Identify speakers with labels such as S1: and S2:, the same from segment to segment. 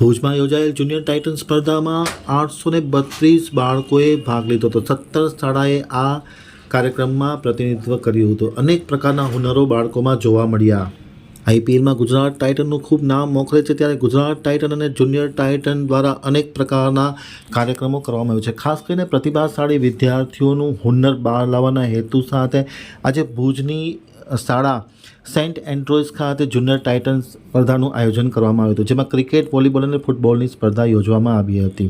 S1: ભુજમાં યોજાયેલ junior Titan સ્પર્ધામાં આઠસો ને બત્રીસ બાળકોએ ભાગ લીધો હતો. સત્તર શાળાએ આ કાર્યક્રમમાં પ્રતિનિધિત્વ કર્યું હતું. અનેક પ્રકારના હુનરો બાળકોમાં જોવા મળ્યા. આઈપીએલમાં ગુજરાત ટાઇટનનું ખૂબ નામ મોખરે છે ત્યારે ગુજરાત ટાઇટન અને જુનિયર ટાઇટન દ્વારા અનેક પ્રકારના કાર્યક્રમો કરવામાં આવ્યો છે. ખાસ કરીને પ્રતિભાશાળી વિદ્યાર્થીઓનું હુનર બહાર લાવવાના હેતુ સાથે આજે ભુજની શાળા સેન્ટ એન્ડ્રોઇસ ખાતે જુનિયર ટાઇટન સ્પર્ધાનું આયોજન કરવામાં આવ્યું હતું, જેમાં ક્રિકેટ, વોલીબોલ અને ફૂટબોલની સ્પર્ધા યોજવામાં આવી હતી.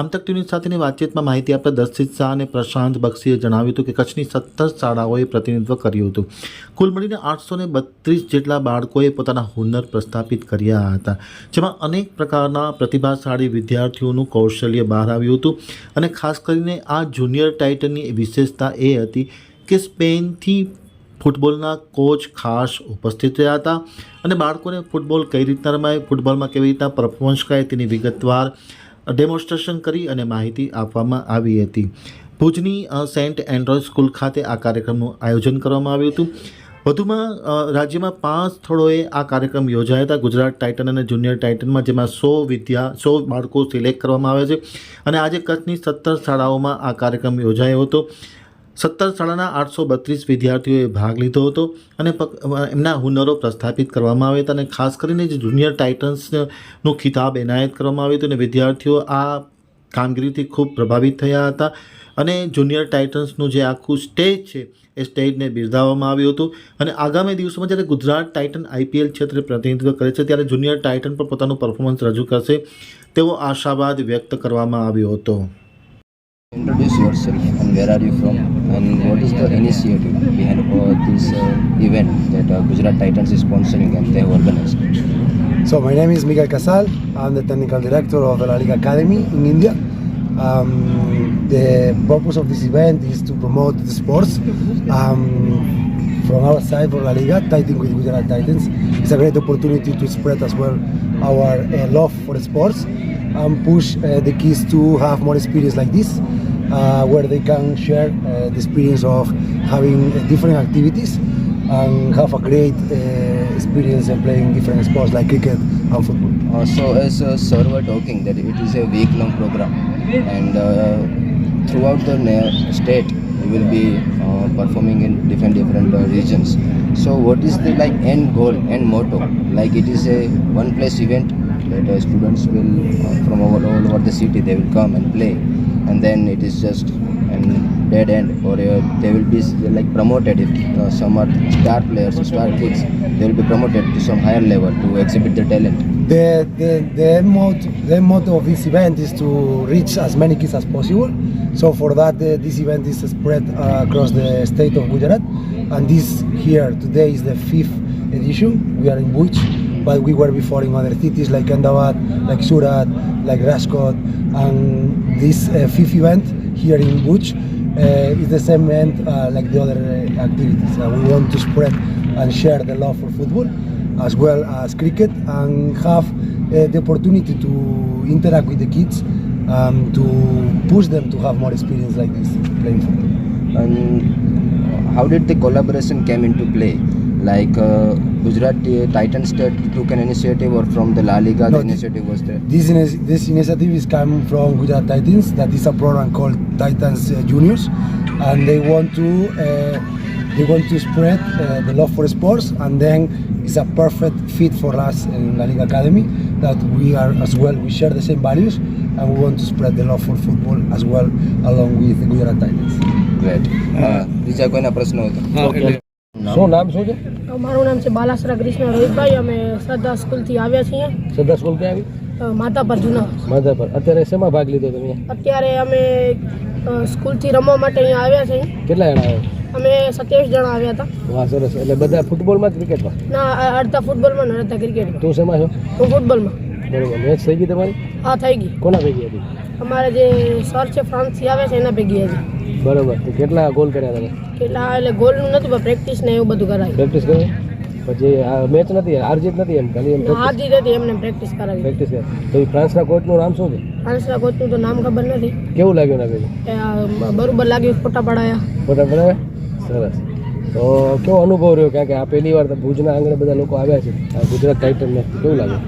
S1: આમતક ટીવી સાથેની વાતચીતમાં માહિતી આપતા દર્શિત શાહ અને પ્રશાંત બક્ષીએ જણાવ્યું હતું કે કચ્છની સત્તર શાળાઓએ પ્રતિનિધિત્વ કર્યું હતું. કુલ મળીને આઠસો ને બત્રીસ જેટલા બાળકોએ પોતાના હુનર પ્રસ્થાપિત કર્યા હતા, જેમાં અનેક પ્રકારના પ્રતિભાશાળી વિદ્યાર્થીઓનું કૌશલ્ય બહાર આવ્યું હતું અને ખાસ કરીને આ જુનિયર ટાઇટનની વિશેષતા એ હતી કે સ્પેનથી ફૂટબોલના કોચ ખાસ ઉપસ્થિત રહ્યા હતા અને બાળકોને ફૂટબોલ કઈ રીતના રમાય, ફૂટબોલમાં કેવી રીતના પરફોર્મન્સ કરાય તેની વિગતવાર ડેમોન્સ્ટ્રેશન કરી અને માહિતી આપવામાં આવી હતી. ભુજની સેન્ટ એન્ડ્રોઇડ સ્કૂલ ખાતે આ કાર્યક્રમનું આયોજન કરવામાં આવ્યું હતું. વધુમાં રાજ્યમાં પાંચ સ્થળોએ આ કાર્યક્રમ યોજાયા હતા. ગુજરાત ટાઇટન અને જુનિયર ટાઇટનમાં જેમાં સો વિદ્યા, સો બાળકો સિલેક્ટ કરવામાં આવે છે. અને આજે કચ્છની સત્તર શાળાઓમાં આ કાર્યક્રમ યોજાયો હતો. સત્તર શાળાના આઠસો બત્રીસ વિદ્યાર્થીઓએ ભાગ લીધો હતો અને એમના હુનરો પ્રસ્થાપિત કરવામાં આવ્યા હતા અને ખાસ કરીને જે જુનિયર ટાઇટન્સનું ખિતાબ એનાયત કરવામાં આવ્યું હતો અને વિદ્યાર્થીઓ આ કામગીરીથી ખૂબ પ્રભાવિત થયા હતા અને જુનિયર ટાઇટન્સનું જે આખું સ્ટેજ છે એ સ્ટેજને બિરદાવવામાં આવ્યું હતું અને આગામી દિવસોમાં જ્યારે ગુજરાત ટાઇટન આઈપીએલ ક્ષેત્રે પ્રતિનિધિત્વ કરે છે ત્યારે જુનિયર ટાઇટન પણ પોતાનું પરફોર્મન્સ રજૂ કરશે તેવો આશાવાદ વ્યક્ત કરવામાં આવ્યો હતો.
S2: Introduce yourself and where are you from and what is the initiative behind this uh, event that uh, Gujarat Titans is sponsoring and they have organized.
S3: So my name is Miguel Casal. I'm the technical director of the La Liga Academy in India. Um, the purpose of this event is to promote the sports. Um, from our side, for La Liga, Titan with Gujarat Titans, it's a great opportunity to spread as well our uh, love for sports and push uh, the kids to have more experience like this, where they can share uh, the experience of having uh, different activities and have a great uh, experience in playing different sports like cricket and football.
S2: Uh, so as uh, sir were talking that it is a week long program and uh, throughout the state you will be uh, performing in different different uh, regions. So what is the like end goal and motto? Like it is a one place event uh, students will uh, from all, all over the city they will come and play and then it is just an dead end or uh, they will be like promoted if uh, some are star players star kids they will be promoted to some higher level to exhibit their talent
S3: The, the, the, motto, the motto of this event is to reach as many kids as possible. So for that, uh, this event is spread uh, across the state of Gujarat. And this here today is the fifth edition. We are in Bhuj, but we were before in other cities like Ahmedabad, like Surat, like Rajkot. And this uh, fifth event here in Bhuj uh, is the same event uh, like the other uh, activities. Uh, we want to spread and share the love for football as well as cricket and have uh, the opportunity to interact with the kids um, to push them to have more experience like this playing football.
S2: and how did the collaboration came into play like uh, gujarat uh, titans t- took an initiative or from the la liga
S3: No,
S2: the
S3: the-
S2: initiative was there
S3: This, ini- this initiative is coming from Gujarat Titans. That is a program called Titans uh, Juniors, and they want to uh, they want to spread uh, the love for sports, and then it's a perfect fit for us in La Liga Academy. That we are as well. We share the same values, and we want to spread the love for football as well along with the Gujarat Titans.
S2: Great બીજા કોઈના પ્રશ્નો હતો
S4: શું નામ શું છે?
S5: મારું નામ છે બાલાસરા કૃષ્ણ રોહિતભાઈ. અમે શ્રદ્ધા સ્કૂલથી આવ્યા છીએ.
S4: સરદાર સ્કૂલ ક્યાં આવી?
S5: માતા માધાપર જૂના
S4: માધાપર. અત્યારે શેમાં ભાગ લીધો તમે?
S5: અત્યારે અમે સ્કૂલથી રમવા માટે અહીંયા આવ્યા છીએ.
S4: કેટલા જણા આવ્યા?
S5: અમે સત્યાવીસ જણા આવ્યા હતા.
S4: વાહ સરસ. એટલે બધા ફૂટબોલમાં જ ક્રિકેટમાં
S5: ના અડધા ફૂટબોલમાં ને અડધા ક્રિકેટમાં
S4: તું શેમાં છો?
S5: હું ફૂટબોલમાં.
S4: બરોબર. મેચ થઈ ગઈ તમારી?
S5: હા થઈ ગઈ.
S4: કોના ભેગી હતી?
S5: અમારે જે સર છે ફ્રાન્સથી આવે છે એના ભેગી હજી.
S4: બરોબર. તો કેટલા ગોલ કર્યા તમે?
S5: કેટલા? એટલે ગોલનું નથી પણ પ્રેક્ટિસ ને એવું બધું કરાય
S4: પ્રેક્ટિસ કરી? પછી આ મેચ નથી હાર જીત નથી એમ ખાલી એમ
S5: હાર જીત હતી એમને પ્રેક્ટિસ કરાવી.
S4: પ્રેક્ટિસ કરી. તો ફ્રાન્સના કોચનું નામ શું છે?
S5: ફ્રાન્સના કોચનું તો નામ ખબર નથી.
S4: કેવું લાગ્યું ના
S5: પેલું? બરોબર લાગ્યું ફોટા પડાયા.
S4: ફોટા પડાયા? સરસ. તો કેવો અનુભવ રહ્યો? કારણ કે આ પહેલી વાર તો ભુજના આંગણે બધા લોકો આવ્યા છે ગુજરાત ટાઇટનને કેવું લાગે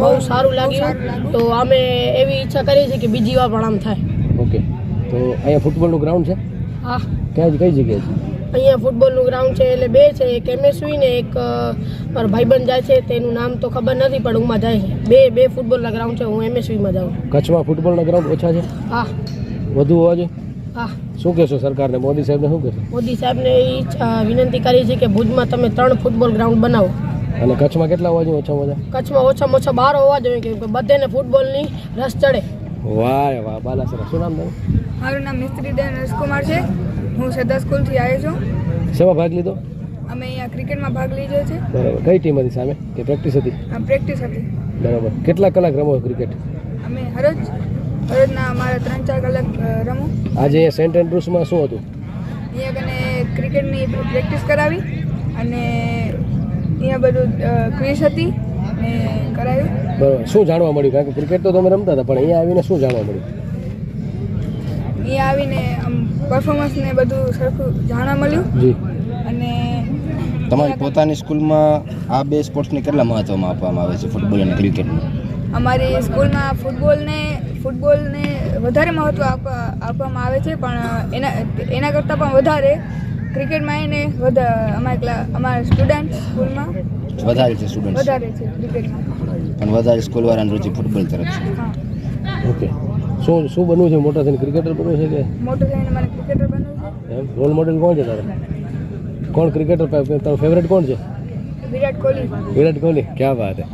S5: બહુ સારું લાગ્યું. તો અમે એવી ઈચ્છા કરીએ છીએ કે બીજી વાર પણ આમ થાય.
S4: ઓકે. તો અહીંયા ફૂટબોલનું ગ્રાઉન્ડ છે?
S5: હા.
S4: ક્યાં કઈ જગ્યાએ છે?
S5: અહીંયા ફૂટબોલનું ગ્રાઉન્ડ છે એટલે બે છે એક એમએસવી ને એક ભાઈબંધ જાય છે તેનું નામ તો ખબર નથી પણ હુંમાં જાય છે. બે બે ફૂટબોલના ગ્રાઉન્ડ છે હું એમએસવીમાં જાઉં.
S4: કચ્છમાં ફૂટબોલના ગ્રાઉન્ડ ઓછા છે?
S5: હા.
S4: વધુ હોવા જોઈએ?
S5: હા.
S4: શું કહેશો સરકારને? મોદી સાહેબને શું કહેશો?
S5: મોદી સાહેબને એ ઈચ્છા વિનંતી કરી છે કે ભુજમાં તમે ત્રણ ફૂટબોલ ગ્રાઉન્ડ બનાવો.
S4: અને કચ્છમાં કેટલા હોવા જોઈએ? ઓછામાં ઓછા?
S5: કચ્છમાં ઓછામાં ઓછા બાર હોવા જોઈએ કેમ કે બધાને ફૂટબોલની રસ ચડે.
S4: વાહ વાહ વાહ બાલાસરા. શું નામ તમારું
S6: મારું નામ મિસ્ત્રી દેન રસકુમાર છે. હું સદા સ્કૂલથી આવ્યો છું.
S4: શેમાં ભાગ લીધો?
S6: અમે અહીંયા ક્રિકેટમાં ભાગ લીધો છે.
S4: બરાબર. કઈ ટીમ હતી સામે? કે પ્રેક્ટિસ હતી?
S6: હા પ્રેક્ટિસ હતી.
S4: બરાબર. કેટલા કલાક રમો ક્રિકેટ?
S6: અમે હરોજ હરોજના અમારા ત્રણ ચાર કલાક રમો.
S4: આજે સેન્ટ એન્ડ્રુસમાં શું હતું?
S6: અહીંયા કને ક્રિકેટની પ્રેક્ટિસ કરાવી અને અહીંયા બધું ક્વિઝ હતી ને કરાયું.
S4: બરાબર. શું જાણવા મળ્યું? કારણ કે ક્રિકેટ તો તમે રમતા હતા પણ અહીંયા આવીને શું જાણવા મળ્યું?
S6: અહીંયા આવીને આમ પરફોર્મન્સ ને બધું સરખું જાણવા મળ્યું.
S4: જી.
S6: અને
S2: તમારી પોતાની સ્કૂલમાં આ બે સ્પોર્ટ્સને કેટલા મહત્વમાં આપવામાં આવે છે ફૂટબોલ અને ક્રિકેટનું
S6: અમારી સ્કૂલમાં ફૂટબોલને ફૂટબોલને વધારે મહત્ત્વ આપવા આપવામાં આવે છે પણ એના એના કરતાં પણ વધારે ક્રિકેટમાં એને વધારે અમારા ક્લા અમારા સ્ટુડન્ટ સ્કૂલમાં
S2: વધારે છે સ્ટુડન્ટ
S6: વધારે છે ક્રિકેટમાં.
S2: પણ વધારે સ્કૂલવાળાની રુચિ ફૂટબોલ તરફ છે.
S4: ઓકે. શું શું બનવું છે? મોટા થઈને ક્રિકેટર બનવું છે કે?
S6: મોટો થઈને મને ક્રિકેટર બનવું
S4: એમ? રોલ મોડેલ કોણ છે તારે? કોણ ક્રિકેટર તારો ફેવરેટ કોણ છે
S6: છે? વિરાટ કોહલી.
S4: વિરાટ કોહલી. ક્યાં વાત હે?